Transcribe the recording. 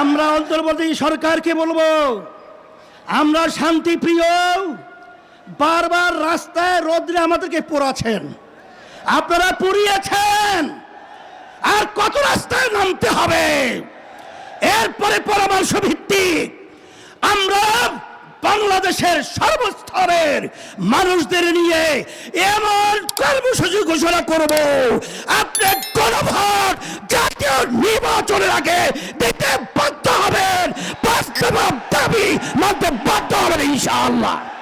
আমরা অন্তর্বর্তী সরকারকে বলব, আমরা শান্তি প্রিয় বারবার রাস্তায় রোদ্রে আমাদেরকে পোড়াছেন আপনারা পুড়িয়েছেন। আর কত রাস্তায় নামতে হবে? এরপরে পরামর্শ ভিত্তিক আমরা বাংলাদেশের সর্বস্তরের মানুষদের নিয়ে এমন কর্মসূচি ঘোষণা করব। আপনি গণভোট জাতীয় নির্বাচনের আগে দিতে be not the butt of it, inshallah.